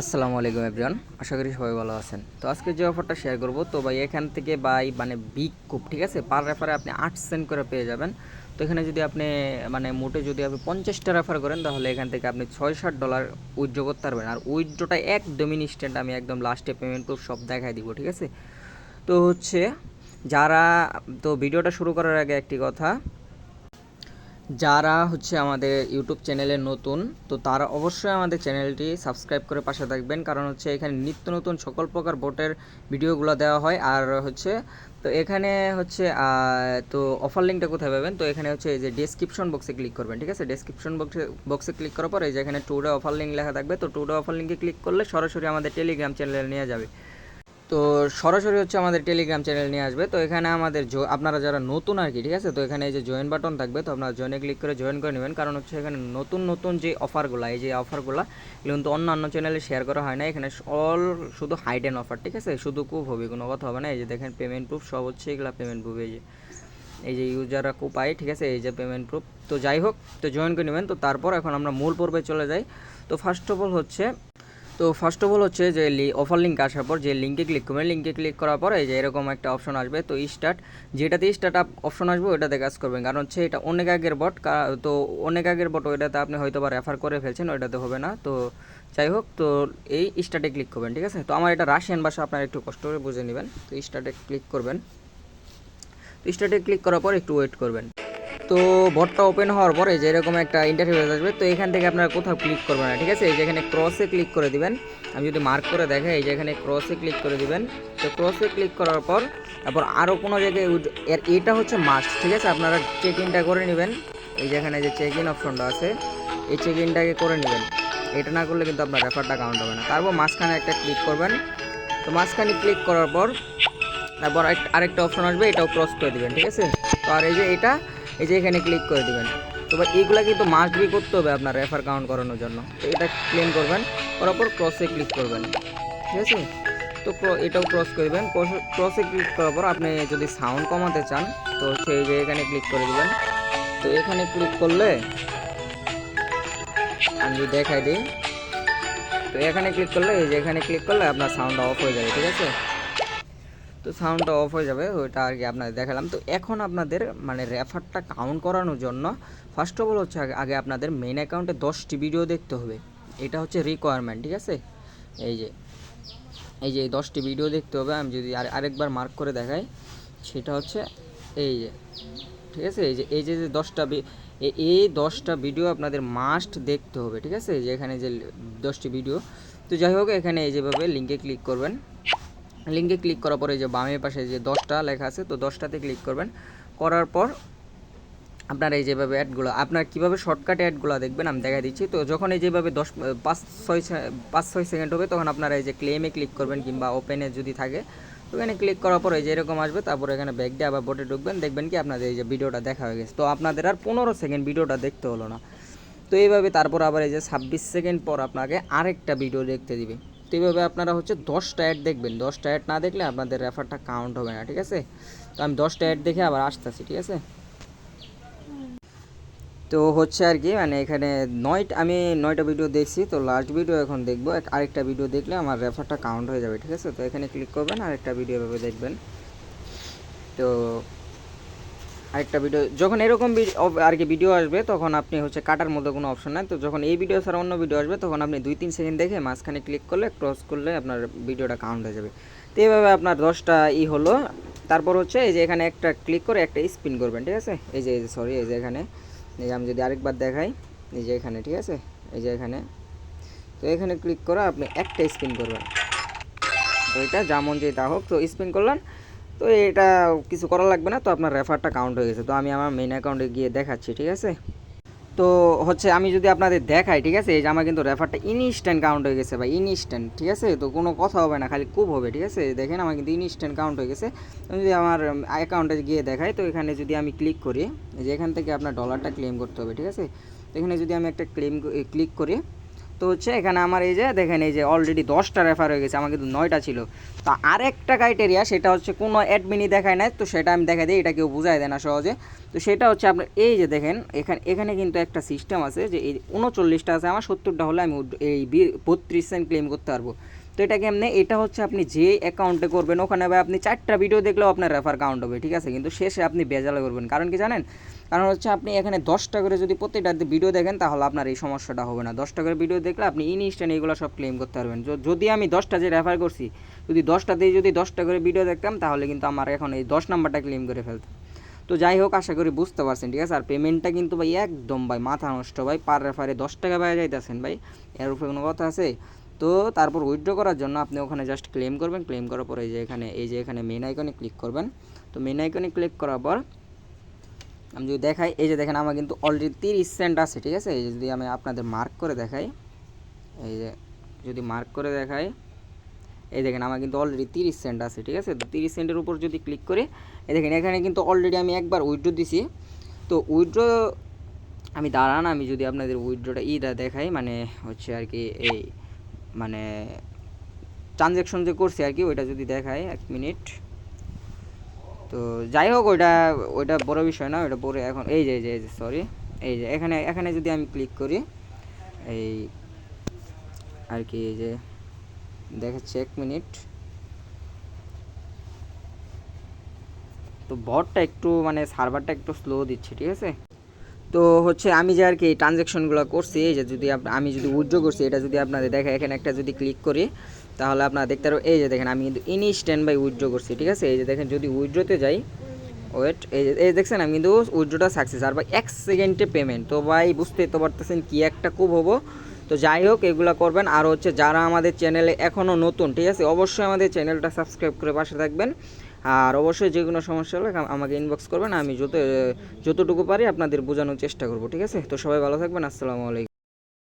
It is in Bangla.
আসসালামু আলাইকুম এভরিওয়ান, আশা করি সবাই ভালো আছেন। তো আজকে যে অফারটা শেয়ার করব, তো ভাই এখান থেকে বাই মানে বিগ কুপ ঠিক আছে? পার রেফারে আপনি আট সেন্ট করে পেয়ে যাবেন। তো এখানে যদি আপনি মানে মোটে যদি আপনি পঞ্চাশটা রেফার করেন, তাহলে এখান থেকে আপনি ছয় ষাট ডলার উইথড্র করতে পারবেন। আর উইথড্রটা একদমই ইনস্ট্যান্ট আমি একদম লাস্টে পেমেন্ট প্রুফ সব দেখাই দিব, ঠিক আছে? তো হচ্ছে, যারা, তো ভিডিওটা শুরু করার আগে একটি কথা যারা হচ্ছে আমাদের ইউটিউব চ্যানেলে নতুন, তো তারা অবশ্যই আমাদের চ্যানেলটি সাবস্ক্রাইব করে পাশে থাকবেন। কারণ হচ্ছে এখানে নিত্য নতুন সকল প্রকার বোটের ভিডিওগুলো দেওয়া হয়। আর হচ্ছে, তো এখানে হচ্ছে তো অফার লিঙ্কটা কোথায় পাবেন? তো এখানে হচ্ছে এই যে ডেসক্রিপশন বক্সে ক্লিক করবেন, ঠিক আছে? ডেসক্রিপশন বক্সে বক্সে ক্লিক করার পর এই যে এখানে টুডে অফার লিঙ্ক লেখা থাকবে। তো টুডে অফার লিঙ্কে ক্লিক করলে সরাসরি আমাদের টেলিগ্রাম চ্যানেলে নিয়ে যাবে। তো সরাসরি হচ্ছে আমাদের টেলিগ্রাম চ্যানেল নিয়ে আসবে। তো এখানে আমাদের আপনারা যারা নতুন আর কি, ঠিক আছে? তো এখানে এই যে জয়েন বাটন থাকবে, তো আপনারা জয়েনে ক্লিক করে জয়েন করে নেবেন। কারণ হচ্ছে এখানে নতুন নতুন যে অফারগুলো এই যে অফারগুলো এগুলো কিন্তু অন্যান্য চ্যানেলে শেয়ার করা হয় না। এখানে অল শুধু হাইডেন অফার ঠিক আছে? শুধু খুব হবে, কোনো কথা হবে না। এই যে দেখেন পেমেন্ট প্রুফ সব হচ্ছে এগুলো পেমেন্ট প্রুফ এই যে এই যে ইউজাররা খুব পায়, ঠিক আছে? এই যে পেমেন্ট প্রুফ তো যাই হোক, তো জয়েন করে নেবেন। তো তারপর এখন আমরা মূল পর্বে চলে যাই। তো ফার্স্ট অফ অল হচ্ছে তো ফার্স্ট অফ অল হচ্ছে যে অফার লিঙ্ক আসার পর যে লিঙ্কে ক্লিক করবেন লিঙ্কে ক্লিক করার পরে যে এরকম একটা অপশন আসবে। তো স্টার্ট যেটাতে স্টার্ট আপ অপশন আসবে ওইটাতে কাজ করবেন। কারণ হচ্ছে এটা অনেক আগের বট তো অনেক আগের বট ওইটাতে আপনি হয়তো বা রেফার করে ফেলছেন, ওইটাতে হবে না। তো যাই হোক, তো এই স্টার্টে ক্লিক করবেন, ঠিক আছে? তো আমার এটা রাশিয়ান ভাষা, আপনারা একটু কষ্ট করে বুঝে নেবেন। তো স্টার্টে ক্লিক করবেন। তো স্টার্টে ক্লিক করার পর একটু ওয়েট করবেন। তো বটটা ওপেন হওয়ার পরে যে এরকম একটা ইন্টারভিউ আসবে, তো এখান থেকে আপনারা কোথাও ক্লিক করবেন না, ঠিক আছে? এই যে এখানে ক্রসে ক্লিক করে দিবেন। আমি যদি মার্ক করে দেখাই এই যে এখানে ক্রসে ক্লিক করে দিবেন। তো ক্রসে ক্লিক করার পর, তারপর আরও কোনো জায়গায় এটা হচ্ছে মাস্ট ঠিক আছে? আপনারা চেক ইনটা করে নেবেন। এই যে এখানে যে চেক ইন অপশনটা আছে, এই চেক ইনটাকে করে নেবেন। এটা না করলে কিন্তু আপনার রেফারটা কাউন্ট হবে না। তারপর মাঝখানে একটা ক্লিক করবেন। তো মাঝখানে ক্লিক করার পর, তারপর আরেকটা অপশন আসবে, এটাও ক্রস করে দিবেন, ঠিক আছে? তো আর এই যে এটা এই যে এখানে ক্লিক করে দিবেন। তো বা এইগুলা কিন্তু মাস্ট বি করতে হবে আপনার রেফার কাউন্ট করানোর জন্য। তো এটা ক্লেম করবেন, করার পর ক্রসে ক্লিক করবেন। ঠিক আছে? তো এটাও ক্রস করে দেবেন ক্রসে ক্লিক করার পর আপনি যদি সাউন্ড কমাতে চান, তো এই যে এখানে ক্লিক করে দিবেন। তো এখানে ক্লিক করলে আমি দেখাই দিই, তো এখানে ক্লিক করলে, এই যে এখানে ক্লিক করলে আপনার সাউন্ডটা অফ হয়ে যাবে, ঠিক আছে? তো সাউন্ডটা অফ হয়ে যাবে, ওইটা আর কি আপনাদের দেখালাম। তো এখন আপনাদের মানে রেফারটা কাউন্ট করানোর জন্য ফার্স্ট অফ অল হচ্ছে আগে- আপনাদের মেইন অ্যাকাউন্টে দশটি ভিডিও দেখতে হবে। এটা হচ্ছে রিকোয়ারমেন্ট ঠিক আছে? এই যে এই যে দশটি ভিডিও দেখতে হবে, আমি যদি আর, আরেকবার মার্ক করে দেখাই, সেটা হচ্ছে এই যে, ঠিক আছে? এই যে এই যে দশটা এই দশটা ভিডিও আপনাদের মাস্ট দেখতে হবে, ঠিক আছে? যে এখানে যে দশটি ভিডিও তো যাই হোক, এখানে এই যেভাবে লিঙ্কে ক্লিক করবেন। লিঙ্কে ক্লিক করার পরে যে বামের পাশে যে দশটা লেখা আছে, তো দশটাতে ক্লিক করবেন। করার পর আপনার এই যেভাবে অ্যাডগুলো, আপনার কীভাবে শর্টকাটে অ্যাডগুলো দেখবেন আমি দেখা দিচ্ছি। তো যখন এই যেভাবে দশ, পাঁচ, ছয় পাঁচ, ছয় সেকেন্ড হবে, তখন আপনারা এই যে ক্লেমে ক্লিক করবেন কিংবা ওপেনে যদি থাকে তো এখানে ক্লিক করার পর যে এরকম আসবে, তারপর এখানে ব্যাক দিয়ে আবার বোটে ঢুকবেন, দেখবেন কি আপনাদের এই যে ভিডিওটা দেখা হয়ে গেছে। তো আপনাদের আর পনেরো সেকেন্ড ভিডিওটা দেখতে হলো না। তো এইভাবে তারপর আবার এই যে ছাব্বিশ সেকেন্ড পর আপনাকে আরেকটা ভিডিও দেখতে দিবে। এইভাবে আপনারা হচ্ছে দশটা অ্যাড দেখবেন। দশটা অ্যাড না দেখলে আপনাদের রেফারটা কাউন্ট হবে না, ঠিক আছে? তো আমি দশটা অ্যাড দেখে আবার আসতেছি, ঠিক আছে? তো হচ্ছে আর কি মানে এখানে নয়টা, আমি নয়টা ভিডিও দেখছি, তো লাস্ট ভিডিও এখন দেখব। আরেকটা ভিডিও দেখলে আমার রেফারটা কাউন্ট হয়ে যাবে, ঠিক আছে? তো এখানে ক্লিক করবেন, আরেকটা ভিডিও এভাবে দেখবেন। তো আরেকটা ভিডিও যখন এরকম আর কি ভিডিও আসবে, তখন আপনি হচ্ছে কাটার মধ্যে কোনো অপশন নাই। তো যখন এই ভিডিও ছাড়া অন্য ভিডিও আসবে, তখন আপনি দুই তিন সেকেন্ড দেখে মাঝখানে ক্লিক করলে ক্রস করলে আপনার ভিডিওটা কাউন্ট হয়ে যাবে। তো এইভাবে আপনার দশটা ই হলো। তারপর হচ্ছে এই যে এখানে একটা ক্লিক করে একটা স্পিন করবেন, ঠিক আছে? এই যে এই যে সরি এই যে এখানে। এই যে আমি যদি আরেকবার দেখাই, এই যে এখানে, ঠিক আছে? এই যে এখানে। তো এখানে ক্লিক করে আপনি একটা স্পিন করবেন। তো এটা যেমন যে তা হোক, তো স্পিন করলেন। তো এটা কিছু করা লাগবে না, তো আপনার রেফারটা কাউন্ট হয়ে গেছে। তো আমি আমার মেইন অ্যাকাউন্টে গিয়ে দেখাচ্ছি, ঠিক আছে? তো হচ্ছে আমি যদি আপনাদের দেখাই, ঠিক আছে? এই যে আমার কিন্তু রেফারটা ইনস্ট্যান্ট কাউন্ট হয়ে গেছে বা ইনস্ট্যান্ট ঠিক আছে? তো কোনো কথা হবে না, খালি খুব হবে, ঠিক আছে? দেখেন আমার কিন্তু ইনস্ট্যান্ট কাউন্ট হয়ে গেছে। আমি যদি আমার অ্যাকাউন্টে গিয়ে দেখাই, তো এখানে যদি আমি ক্লিক করি যে এখান থেকে আপনার ডলারটা ক্লেম করতে হবে, ঠিক আছে? তো এখানে যদি আমি একটা ক্লেম ক্লিক করি তো হচ্ছে এখানে আমার এই যে দেখেন, এই যে অলরেডি দশটা রেফার হয়ে গেছে, আমার কিন্তু নয়টা ছিল। তো আরেকটা ক্রাইটেরিয়া সেটা হচ্ছে কোনো অ্যাডমিনই দেখায় না তো সেটা আমি দেখা দিই, এটা কেউ বোঝাই দেয় না সহজে। তো সেটা হচ্ছে আপনার, এই যে দেখেন, এখানে এখানে কিন্তু একটা সিস্টেম আছে যে এই উনচল্লিশটা আছে, আমার সত্তরটা হলে আমি এই বত্রিশ সেন্ট ক্লেম করতে পারব। তো এটা কেমনে? এটা হচ্ছে আপনি যে অ্যাকাউন্টে করবেন, ওখানে ভাই আপনি চারটা ভিডিও দেখলেও আপনার রেফার কাউন্ট হবে, ঠিক আছে? কিন্তু শেষে আপনি বেজালে করবেন। কারণ কি জানেন? কারণ হচ্ছে আপনি এখানে দশটা করে যদি প্রত্যেকটা ভিডিও দেখেন, তাহলে আপনার এই সমস্যাটা হবে না। দশটা করে ভিডিও দেখলে আপনি ইনস্ট্যান্ট এগুলো সব ক্লেম করতে পারবেন। যদি আমি দশটা যে রেফার করছি, যদি দশটা দিয়ে যদি দশটা করে ভিডিও দেখতাম, তাহলে কিন্তু আমার এখন এই দশ নাম্বারটা ক্লেম করে ফেলতাম। তো যাই হোক, আশা করি বুঝতে পারছেন, ঠিক আছে? আর পেমেন্টটা কিন্তু ভাই একদম ভাই মাথা নষ্ট ভাই। পার রেফারে দশ টাকা পাওয়া যাইতেছেন ভাই। এর উপরে কোনো কথা আছে? তো তারপর উইথড্র করার জন্য আপনি ওখানে জাস্ট ক্লেম করবেন। ক্লেম করার পরে এই যে এখানে, এই যে এখানে মেন আইকনে ক্লিক করবেন। তো মেন আইকনে ক্লিক করার পর আমি যদি দেখাই, এই যে দেখেন আমার কিন্তু অলরেডি তিরিশ সেন্ট আছে, ঠিক আছে? এই যদি আমি আপনাদের মার্ক করে দেখাই, এই যে যদি মার্ক করে দেখাই, এই দেখেন আমার কিন্তু অলরেডি তিরিশ সেন্ট আছে, ঠিক আছে? তিরিশ সেন্টের উপর যদি ক্লিক করি, এই দেখেন এখানে কিন্তু অলরেডি আমি একবার উইথড্র দিছি। তো উইথড্র আমি দাঁড়ান, আমি যদি আপনাদের উইথড্রটা ইটা দেখাই মানে হচ্ছে আর কি এই মানে ট্রানজ্যাকশন যে করছি আর কি, ওইটা যদি দেখাই এক মিনিট তো যাই হোক, ওইটা ওইটা বড় বিষয় না, ওইটা পরে এখন, এই যে এই যে সরি এই যে, এখানে এখানে যদি আমি ক্লিক করি, এই আর কি, এই যে, দেখাচ্ছে এক মিনিট তো বটটা একটু মানে সার্ভারটা একটু স্লো দিচ্ছে, ঠিক আছে? তো হচ্ছে আমি যে আর কি ট্রানজ্যাকশনগুলো করছি, এই যে যদি আমি যদি উইথড্র করছি, এটা যদি আপনাদের দেখে, এখানে একটা যদি ক্লিক করি, তাহলে আপনারা দেখতে পারবেন এই যে দেখেন, আমি কিন্তু ইনস্ট্যান্ট বাই উইথড্র করছি, ঠিক আছে? এই যে দেখেন, যদি উইথড্রতে যাই ওয়েট এই যে, এই দেখছেন, আমি কিন্তু উইথড্রটা সাকসেস আর ভাই, এক সেকেন্ডে পেমেন্ট তো ভাই, বুঝতে তো পারতেছেন কী একটা খুব হব? তো যাই হোক, এগুলো করবেন, আর হচ্ছে যারা আমাদের চ্যানেলে এখনও নতুন, ঠিক আছে? অবশ্যই আমাদের চ্যানেলটা সাবস্ক্রাইব করে পাশে থাকবেন। আর অবশ্যই যে কোনো সমস্যা হলে আমাকে ইনবক্স করবেন, আমি যত যতটুকু পারি আপনাদের বোঝানোর চেষ্টা করব, ঠিক আছে? তো সবাই ভালো থাকবেন, আসসালামু আলাইকুম।